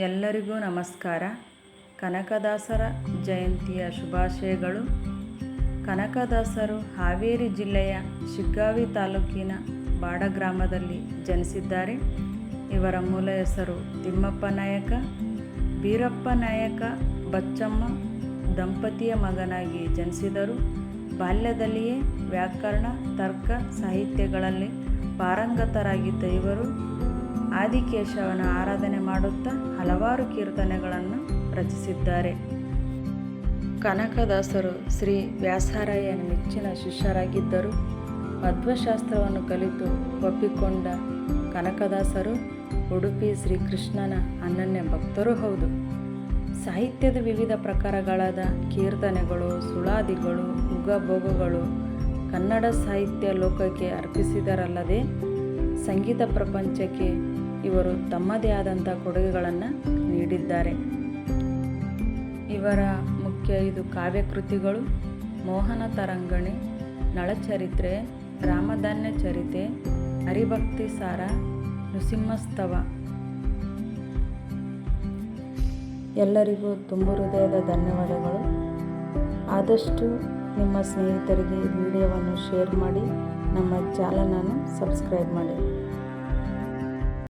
ಎಲ್ಲರಿಗೂ ನಮಸ್ಕಾರ. ಕನಕದಾಸರ ಜಯಂತಿಯ ಶುಭಾಶಯಗಳು. ಕನಕದಾಸರು ಹಾವೇರಿ ಜಿಲ್ಲೆಯ ಶಿಗ್ಗಾವಿ ತಾಲೂಕಿನ ಬಾಡ ಗ್ರಾಮದಲ್ಲಿ ಜನಿಸಿದ್ದಾರೆ. ಇವರ ಮೂಲ ಹೆಸರು ತಿಮ್ಮಪ್ಪ ನಾಯಕ, ಬೀರಪ್ಪ ನಾಯಕ, ಬಚ್ಚಮ್ಮ ದಂಪತಿಯ ಮಗನಾಗಿ ಜನಿಸಿದರು. ಬಾಲ್ಯದಲ್ಲಿಯೇ ವ್ಯಾಕರಣ, ತರ್ಕ, ಸಾಹಿತ್ಯಗಳಲ್ಲಿ ಪಾರಂಗತರಾಗಿದ್ದ ಇವರು ಆದಿಕೇಶವನ ಆರಾಧನೆ ಮಾಡುತ್ತಾ ಹಲವಾರು ಕೀರ್ತನೆಗಳನ್ನು ರಚಿಸಿದ್ದಾರೆ. ಕನಕದಾಸರು ಶ್ರೀ ವ್ಯಾಸರಾಯನ ಮೆಚ್ಚಿನ ಶಿಷ್ಯರಾಗಿದ್ದರು. ಪದ್ಮಶಾಸ್ತ್ರವನ್ನು ಕಲಿತು ಒಪ್ಪಿಕೊಂಡ ಕನಕದಾಸರು, ಉಡುಪಿ ಶ್ರೀಕೃಷ್ಣನ ಅನನ್ಯ ಭಕ್ತರೂ ಹೌದು. ಸಾಹಿತ್ಯದ ವಿವಿಧ ಪ್ರಕಾರಗಳಾದ ಕೀರ್ತನೆಗಳು, ಸುಳಾದಿಗಳು ಉಗಭೋಗಗಳು ಕನ್ನಡ ಸಾಹಿತ್ಯ ಲೋಕಕ್ಕೆ ಅರ್ಪಿಸಿದರಲ್ಲದೆ ಸಂಗೀತ ಪ್ರಪಂಚಕ್ಕೆ ಇವರು ತಮ್ಮದೇ ಆದಂಥ ಕೊಡುಗೆಗಳನ್ನು ನೀಡಿದ್ದಾರೆ. ಇವರ ಮುಖ್ಯ ಐದು ಕಾವ್ಯಕೃತಿಗಳು ಮೋಹನ ತರಂಗಣಿ, ನಳಚರಿತ್ರೆ ರಾಮಧಾನ್ಯ ಚರಿತೆ, ಹರಿಭಕ್ತಿ ಸಾರ ನೃಸಿಂಹಸ್ತವ ಎಲ್ಲರಿಗೂ ತುಂಬ ಹೃದಯದ ಧನ್ಯವಾದಗಳು. ಆದಷ್ಟು ನಿಮ್ಮ ಸ್ನೇಹಿತರಿಗೆ ವಿಡಿಯೋವನ್ನು ಶೇರ್ ಮಾಡಿ, ನಮ್ಮ ಚಾನಲನ್ನು ಸಬ್ಸ್ಕ್ರೈಬ್ ಮಾಡಿ.